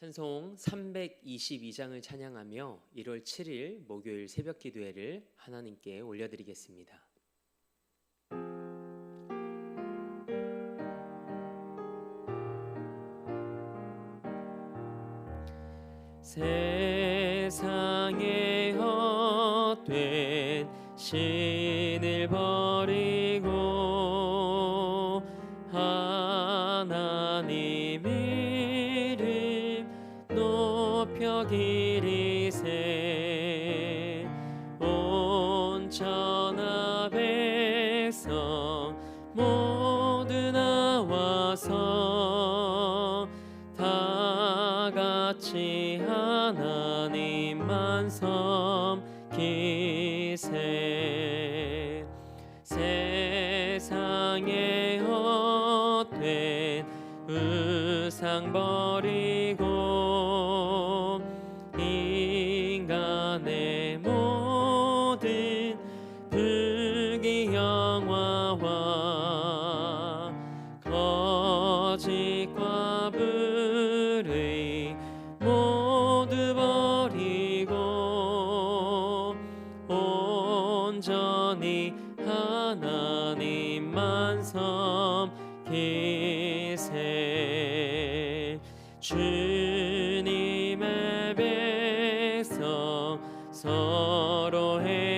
찬송 322장을 찬양하며 1월 7일 목요일 새벽 기도회를 하나님께 올려드리겠습니다. 세상에 헛된 신을 버리 같이 하나님만 섬기세. 세상에 헛된 우상 버리 주님의 백성 서로 행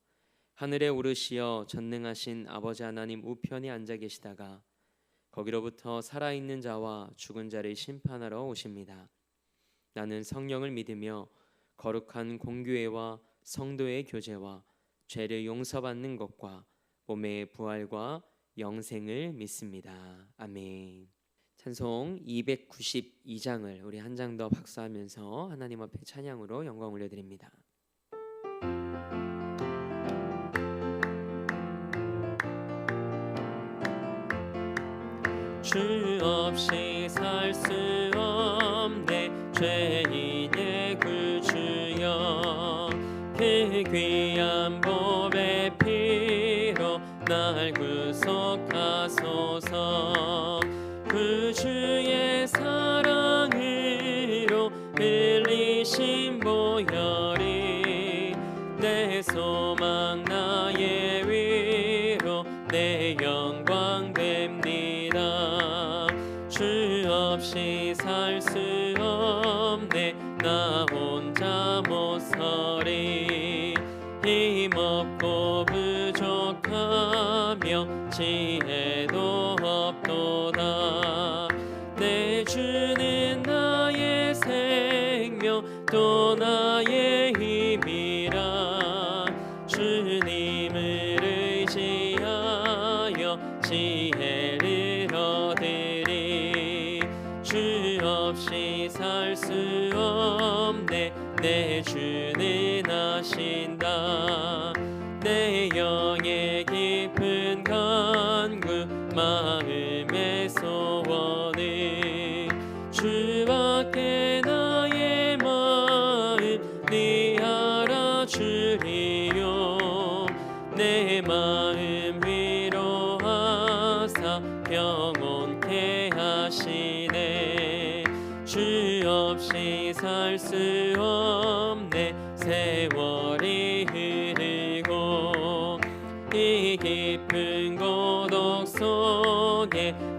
하늘에 오르시어 전능하신 아버지 하나님 우편에 앉아 계시다가 거기로부터 살아있는 자와 죽은 자를 심판하러 오십니다. 나는 성령을 믿으며 거룩한 공교회와 성도의 교제와 죄를 용서받는 것과 몸의 부활과 영생을 믿습니다. 아멘. 찬송 292장을 우리 한 장 더 박수하면서 하나님 앞에 찬양으로 영광 올려드립니다. 주 없이 살 수 없네. 죄인 없이 살 수 없네. 나 혼자 못 서리 힘없고 부족하며 지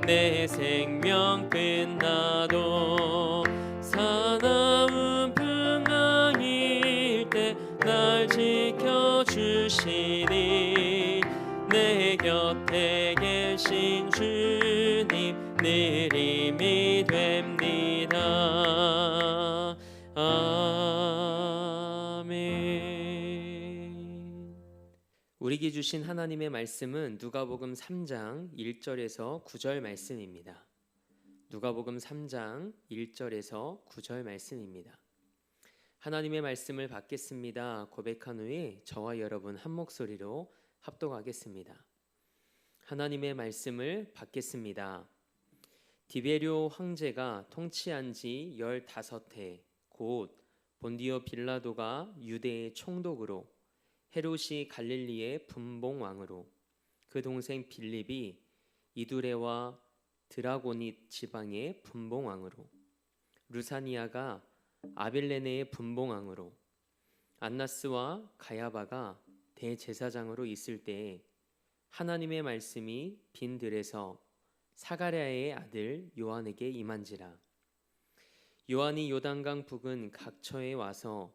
내 생명 끝나도 우리에게 주신 하나님의 말씀은 누가복음 3장 1절에서 9절 말씀입니다. 누가복음 3장 1절에서 9절 말씀입니다. 하나님의 말씀을 받겠습니다. 고백한 후에 저와 여러분 한 목소리로 합독하겠습니다. 하나님의 말씀을 받겠습니다. 디베료 황제가 통치한 지 15해 곧 본디오 빌라도가 유대의 총독으로 헤롯이 갈릴리의 분봉 왕으로 그 동생 빌립이 이두레와 드라고닛 지방의 분봉 왕으로 루사니아가 아빌레네의 분봉 왕으로 안나스와 가야바가 대제사장으로 있을 때에 하나님의 말씀이 빈 들에서 사가랴의 아들 요한에게 임한지라. 요한이 요단강 북은 각처에 와서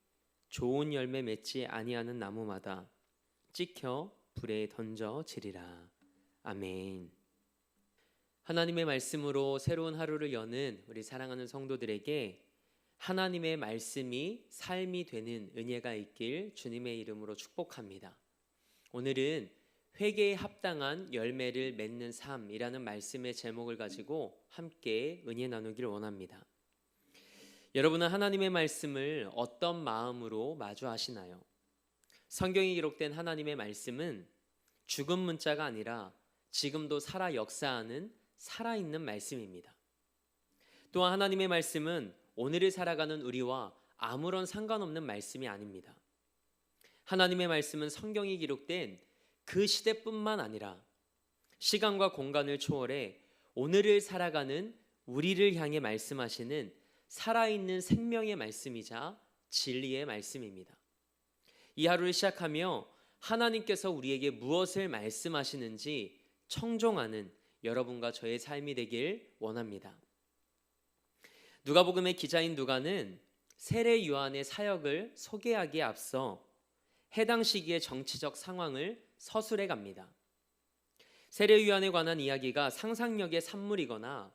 좋은 열매 맺지 아니하는 나무마다 찍혀 불에 던져지리라. 아멘. 하나님의 말씀으로 새로운 하루를 여는 우리 사랑하는 성도들에게 하나님의 말씀이 삶이 되는 은혜가 있길 주님의 이름으로 축복합니다. 오늘은 회개에 합당한 열매를 맺는 삶이라는 말씀의 제목을 가지고 함께 은혜 나누길 원합니다. 여러분은 하나님의 말씀을 어떤 마음으로 마주하시나요? 성경에 기록된 하나님의 말씀은 죽은 문자가 아니라 지금도 살아 역사하는 살아있는 말씀입니다. 또한 하나님의 말씀은 오늘을 살아가는 우리와 아무런 상관없는 말씀이 아닙니다. 하나님의 말씀은 성경이 기록된 그 시대뿐만 아니라 시간과 공간을 초월해 오늘을 살아가는 우리를 향해 말씀하시는 살아있는 생명의 말씀이자 진리의 말씀입니다. 이 하루를 시작하며 하나님께서 우리에게 무엇을 말씀하시는지 청종하는 여러분과 저의 삶이 되길 원합니다. 누가복음의 기자인 누가는 세례 요한의 사역을 소개하기에 앞서 해당 시기의 정치적 상황을 서술해 갑니다. 세례 요한에 관한 이야기가 상상력의 산물이거나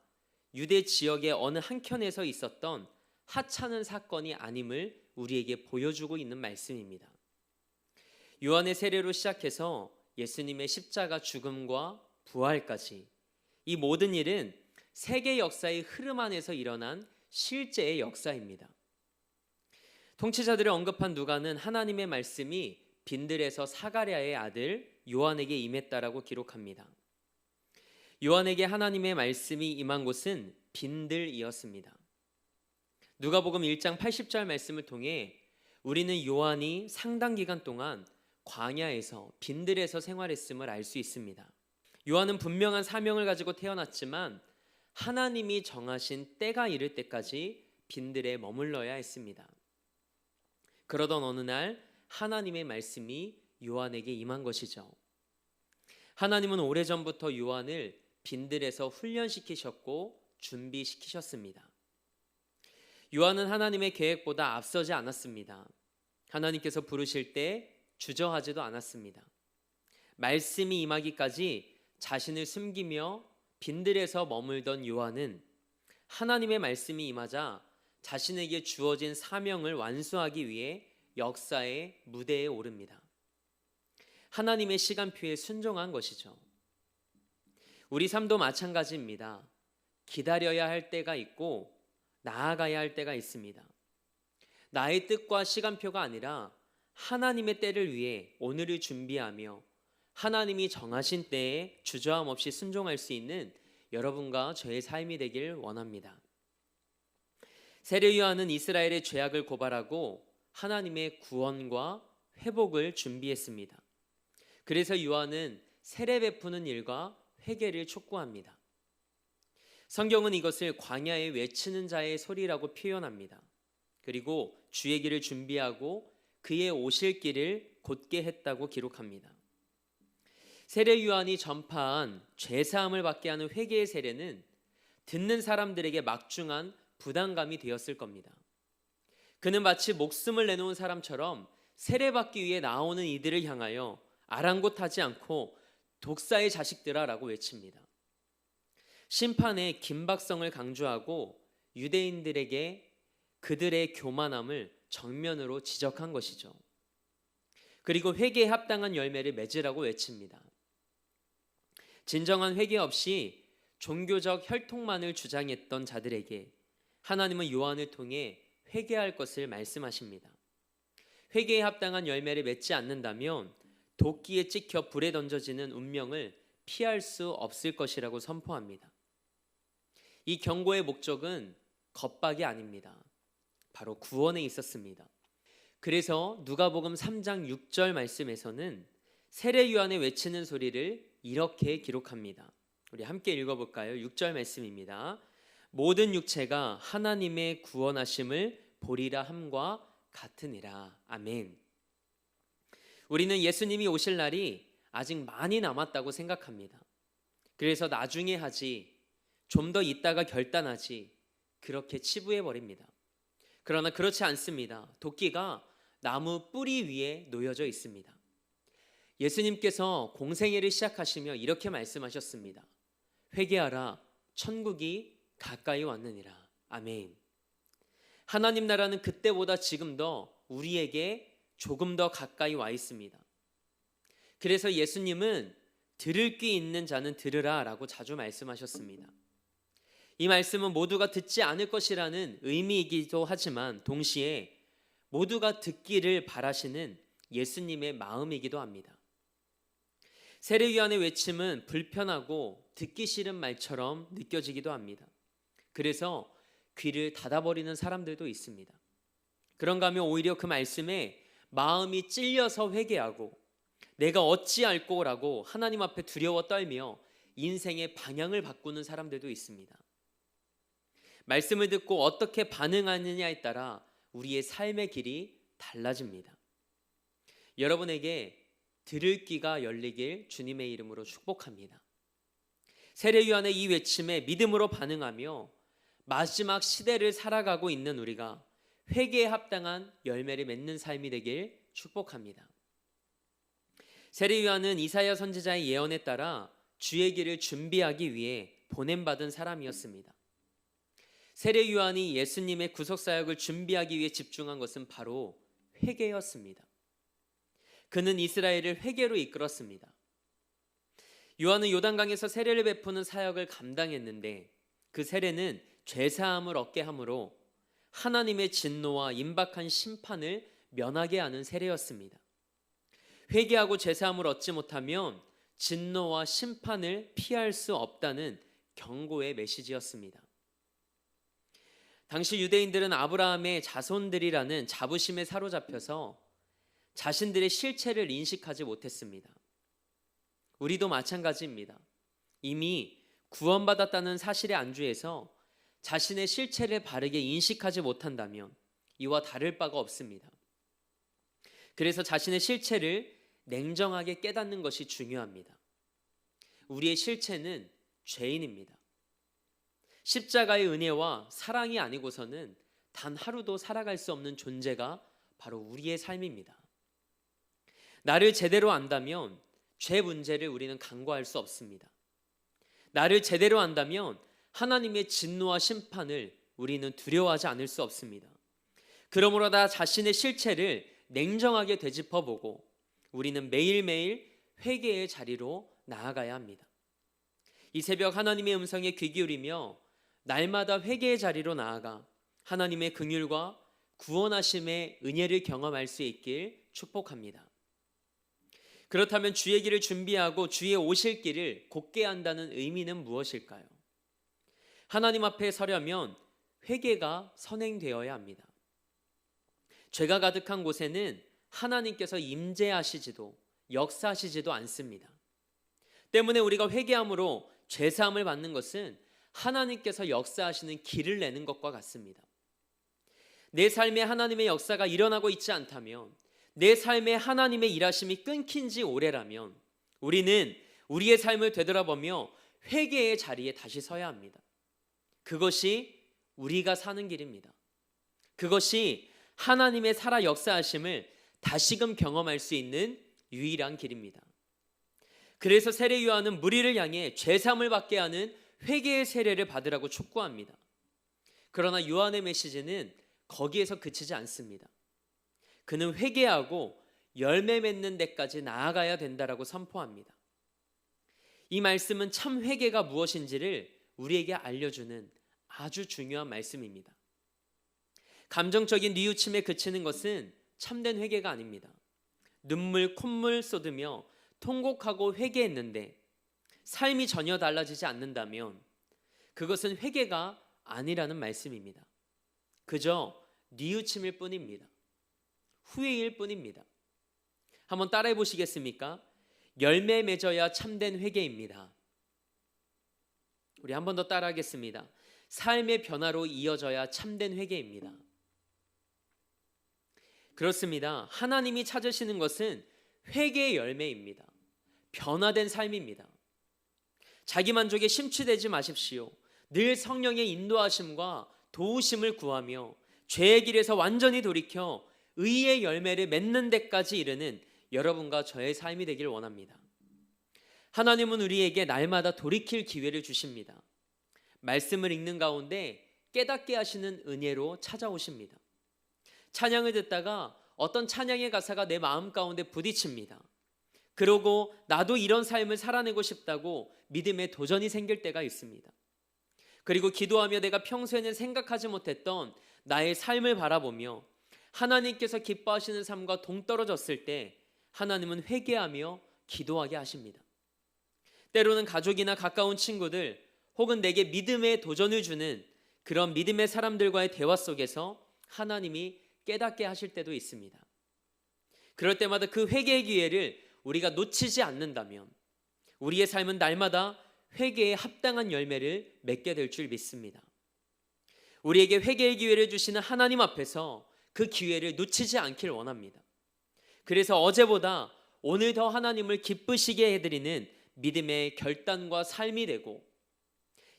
유대 지역의 어느 한켠에서 있었던 하찮은 사건이 아님을 우리에게 보여주고 있는 말씀입니다. 요한의 세례로 시작해서 예수님의 십자가 죽음과 부활까지 이 모든 일은 세계 역사의 흐름 안에서 일어난 실제의 역사입니다. 통치자들을 언급한 누가는 하나님의 말씀이 빈들에서 사가랴의 아들 요한에게 임했다라고 기록합니다. 요한에게 하나님의 말씀이 임한 곳은 빈들이었습니다. 누가복음 1장 80절 말씀을 통해 우리는 요한이 상당 기간 동안 광야에서 빈들에서 생활했음을 알 수 있습니다. 요한은 분명한 사명을 가지고 태어났지만 하나님이 정하신 때가 이를 때까지 빈들에 머물러야 했습니다. 그러던 어느 날 하나님의 말씀이 요한에게 임한 것이죠. 하나님은 오래전부터 요한을 빈들에서 훈련시키셨고 준비시키셨습니다. 요한은 하나님의 계획보다 앞서지 않았습니다. 하나님께서 부르실 때 주저하지도 않았습니다. 말씀이 임하기까지 자신을 숨기며 빈들에서 머물던 요한은 하나님의 말씀이 임하자 자신에게 주어진 사명을 완수하기 위해 역사의 무대에 오릅니다. 하나님의 시간표에 순종한 것이죠. 우리 삶도 마찬가지입니다. 기다려야 할 때가 있고 나아가야 할 때가 있습니다. 나의 뜻과 시간표가 아니라 하나님의 때를 위해 오늘을 준비하며 하나님이 정하신 때에 주저함 없이 순종할 수 있는 여러분과 저의 삶이 되길 원합니다. 세례 요한은 이스라엘의 죄악을 고발하고 하나님의 구원과 회복을 준비했습니다. 그래서 요한은 세례 베푸는 일과 회개를 촉구합니다. 성경은 이것을 광야에 외치는 자의 소리라고 표현합니다. 그리고 주의 길을 준비하고 그의 오실 길을 곧게 했다고 기록합니다. 세례 요한이 전파한 죄 사함을 받게 하는 회개의 세례는 듣는 사람들에게 막중한 부담감이 되었을 겁니다. 그는 마치 목숨을 내놓은 사람처럼 세례받기 위해 나오는 이들을 향하여 아랑곳하지 않고 독사의 자식들아라고 외칩니다. 심판의 긴박성을 강조하고 유대인들에게 그들의 교만함을 정면으로 지적한 것이죠. 그리고 회개에 합당한 열매를 맺으라고 외칩니다. 진정한 회개 없이 종교적 혈통만을 주장했던 자들에게 하나님은 요한을 통해 회개할 것을 말씀하십니다. 회개에 합당한 열매를 맺지 않는다면 도끼에 찍혀 불에 던져지는 운명을 피할 수 없을 것이라고 선포합니다. 이 경고의 목적은 겁박이 아닙니다. 바로 구원에 있었습니다. 그래서 누가복음 3장 6절 말씀에서는 세례 요한의 외치는 소리를 이렇게 기록합니다. 우리 함께 읽어 볼까요? 6절 말씀입니다. 모든 육체가 하나님의 구원하심을 보리라 함과 같으니라. 아멘. 우리는 예수님이 오실 날이 아직 많이 남았다고 생각합니다. 그래서 나중에 하지, 좀 더 있다가 결단하지, 그렇게 치부해 버립니다. 그러나 그렇지 않습니다. 도끼가 나무 뿌리 위에 놓여져 있습니다. 예수님께서 공생애를 시작하시며 이렇게 말씀하셨습니다. 회개하라, 천국이 가까이 왔느니라. 아멘. 하나님 나라는 그때보다 지금 더 우리에게 조금 더 가까이 와 있습니다. 그래서 예수님은 들을 귀 있는 자는 들으라 라고 자주 말씀하셨습니다. 이 말씀은 모두가 듣지 않을 것이라는 의미이기도 하지만 동시에 모두가 듣기를 바라시는 예수님의 마음이기도 합니다. 세례요한의 외침은 불편하고 듣기 싫은 말처럼 느껴지기도 합니다. 그래서 귀를 닫아버리는 사람들도 있습니다. 그런가 하면 오히려 그 말씀에 마음이 찔려서 회개하고 내가 어찌할꼬라고 하나님 앞에 두려워 떨며 인생의 방향을 바꾸는 사람들도 있습니다. 말씀을 듣고 어떻게 반응하느냐에 따라 우리의 삶의 길이 달라집니다. 여러분에게 들을 귀가 열리길 주님의 이름으로 축복합니다. 세례 요한의 이 외침에 믿음으로 반응하며 마지막 시대를 살아가고 있는 우리가 회개에 합당한 열매를 맺는 삶이 되길 축복합니다. 세례 요한은 이사야 선지자의 예언에 따라 주의 길을 준비하기 위해 보냄받은 사람이었습니다. 세례 요한이 예수님의 구속 사역을 준비하기 위해 집중한 것은 바로 회개였습니다. 그는 이스라엘을 회개로 이끌었습니다. 요한은 요단강에서 세례를 베푸는 사역을 감당했는데 그 세례는 죄 사함을 얻게 하므로 하나님의 진노와 임박한 심판을 면하게 하는 세례였습니다. 회개하고 제사함을 얻지 못하면 진노와 심판을 피할 수 없다는 경고의 메시지였습니다. 당시 유대인들은 아브라함의 자손들이라는 자부심에 사로잡혀서 자신들의 실체를 인식하지 못했습니다. 우리도 마찬가지입니다. 이미 구원받았다는 사실에 안주해서 자신의 실체를 바르게 인식하지 못한다면 이와 다를 바가 없습니다. 그래서 자신의 실체를 냉정하게 깨닫는 것이 중요합니다. 우리의 실체는 죄인입니다. 십자가의 은혜와 사랑이 아니고서는 단 하루도 살아갈 수 없는 존재가 바로 우리의 삶입니다. 나를 제대로 안다면 죄 문제를 우리는 간과할 수 없습니다. 나를 제대로 안다면 하나님의 진노와 심판을 우리는 두려워하지 않을 수 없습니다. 그러므로 나 자신의 실체를 냉정하게 되짚어보고 우리는 매일매일 회개의 자리로 나아가야 합니다. 이 새벽 하나님의 음성에 귀 기울이며 날마다 회개의 자리로 나아가 하나님의 긍휼과 구원하심의 은혜를 경험할 수 있길 축복합니다. 그렇다면 주의 길을 준비하고 주의 오실 길을 곧게 한다는 의미는 무엇일까요? 하나님 앞에 서려면 회개가 선행되어야 합니다. 죄가 가득한 곳에는 하나님께서 임재하시지도 역사하시지도 않습니다. 때문에 우리가 회개함으로 죄 사함을 받는 것은 하나님께서 역사하시는 길을 내는 것과 같습니다. 내 삶에 하나님의 역사가 일어나고 있지 않다면 내 삶에 하나님의 일하심이 끊긴 지 오래라면 우리는 우리의 삶을 되돌아보며 회개의 자리에 다시 서야 합니다. 그것이 우리가 사는 길입니다. 그것이 하나님의 살아 역사하심을 다시금 경험할 수 있는 유일한 길입니다. 그래서 세례 요한은 무리를 향해 죄삼을 받게 하는 회개의 세례를 받으라고 촉구합니다. 그러나 요한의 메시지는 거기에서 그치지 않습니다. 그는 회개하고 열매 맺는 데까지 나아가야 된다라고 선포합니다. 이 말씀은 참 회개가 무엇인지를 우리에게 알려주는 아주 중요한 말씀입니다. 감정적인 뉘우침에 그치는 것은 참된 회개가 아닙니다. 눈물 콧물 쏟으며 통곡하고 회개했는데 삶이 전혀 달라지지 않는다면 그것은 회개가 아니라는 말씀입니다. 그저 뉘우침일 뿐입니다. 후회일 뿐입니다. 한번 따라해 보시겠습니까? 열매 맺어야 참된 회개입니다. 우리 한 번 더 따라하겠습니다. 삶의 변화로 이어져야 참된 회개입니다. 그렇습니다. 하나님이 찾으시는 것은 회개의 열매입니다. 변화된 삶입니다. 자기 만족에 심취되지 마십시오. 늘 성령의 인도하심과 도우심을 구하며 죄의 길에서 완전히 돌이켜 의의 열매를 맺는 데까지 이르는 여러분과 저의 삶이 되길 원합니다. 하나님은 우리에게 날마다 돌이킬 기회를 주십니다. 말씀을 읽는 가운데 깨닫게 하시는 은혜로 찾아오십니다. 찬양을 듣다가 어떤 찬양의 가사가 내 마음 가운데 부딪힙니다. 그러고 나도 이런 삶을 살아내고 싶다고 믿음의 도전이 생길 때가 있습니다. 그리고 기도하며 내가 평소에는 생각하지 못했던 나의 삶을 바라보며 하나님께서 기뻐하시는 삶과 동떨어졌을 때 하나님은 회개하며 기도하게 하십니다. 때로는 가족이나 가까운 친구들 혹은 내게 믿음의 도전을 주는 그런 믿음의 사람들과의 대화 속에서 하나님이 깨닫게 하실 때도 있습니다. 그럴 때마다 그 회개의 기회를 우리가 놓치지 않는다면 우리의 삶은 날마다 회개에 합당한 열매를 맺게 될 줄 믿습니다. 우리에게 회개의 기회를 주시는 하나님 앞에서 그 기회를 놓치지 않길 원합니다. 그래서 어제보다 오늘 더 하나님을 기쁘시게 해드리는 믿음의 결단과 삶이 되고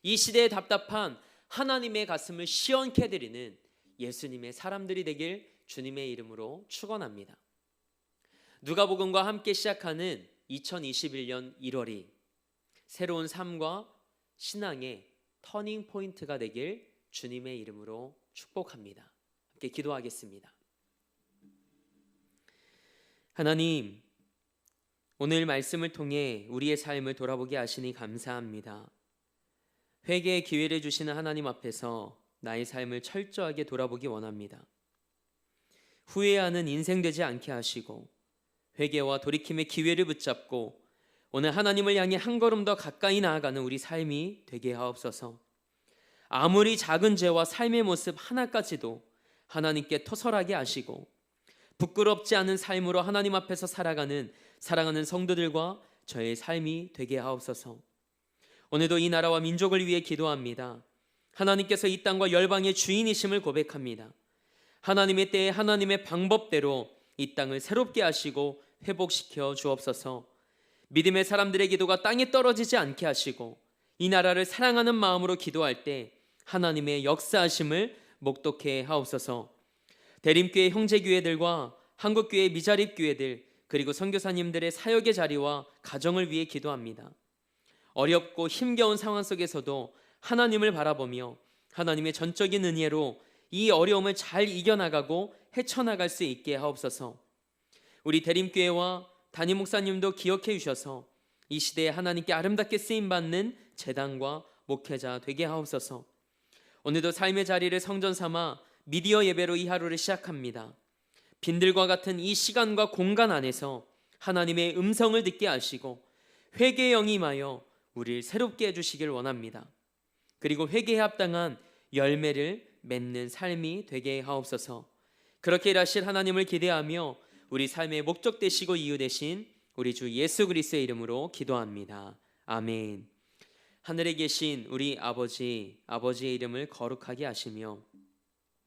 이 시대에 답답한 하나님의 가슴을 시원케 해드리는 예수님의 사람들이 되길 주님의 이름으로 축원합니다. 누가복음과 함께 시작하는 2021년 1월이 새로운 삶과 신앙의 터닝 포인트가 되길 주님의 이름으로 축복합니다. 함께 기도하겠습니다. 하나님, 오늘 말씀을 통해 우리의 삶을 돌아보게 하시니 감사합니다. 회개의 기회를 주시는 하나님 앞에서 나의 삶을 철저하게 돌아보기 원합니다. 후회하는 인생 되지 않게 하시고 회개와 돌이킴의 기회를 붙잡고 오늘 하나님을 향해 한 걸음 더 가까이 나아가는 우리 삶이 되게 하옵소서. 아무리 작은 죄와 삶의 모습 하나까지도 하나님께 토설하게 하시고 부끄럽지 않은 삶으로 하나님 앞에서 살아가는 사랑하는 성도들과 저의 삶이 되게 하옵소서. 오늘도 이 나라와 민족을 위해 기도합니다. 하나님께서 이 땅과 열방의 주인이심을 고백합니다. 하나님의 때에 하나님의 방법대로 이 땅을 새롭게 하시고 회복시켜 주옵소서. 믿음의 사람들의 기도가 땅에 떨어지지 않게 하시고 이 나라를 사랑하는 마음으로 기도할 때 하나님의 역사하심을 목독해 하옵소서. 대림교회 형제교회들과 한국교회 미자립 교회들 그리고 선교사님들의 사역의 자리와 가정을 위해 기도합니다. 어렵고 힘겨운 상황 속에서도 하나님을 바라보며 하나님의 전적인 은혜로 이 어려움을 잘 이겨나가고 헤쳐나갈 수 있게 하옵소서. 우리 대림교회와 담임 목사님도 기억해 주셔서 이 시대에 하나님께 아름답게 쓰임 받는 재단과 목회자 되게 하옵소서. 오늘도 삶의 자리를 성전 삼아 미디어 예배로 이 하루를 시작합니다. 빈들과 같은 이 시간과 공간 안에서 하나님의 음성을 듣게 하시고 회개의 영이 임하여 우리를 새롭게 해주시길 원합니다. 그리고 회개에 합당한 열매를 맺는 삶이 되게 하옵소서. 그렇게 일하실 하나님을 기대하며 우리 삶의 목적 되시고 이유 되신 우리 주 예수 그리스도의 이름으로 기도합니다. 아멘. 하늘에 계신 우리 아버지, 아버지의 이름을 거룩하게 하시며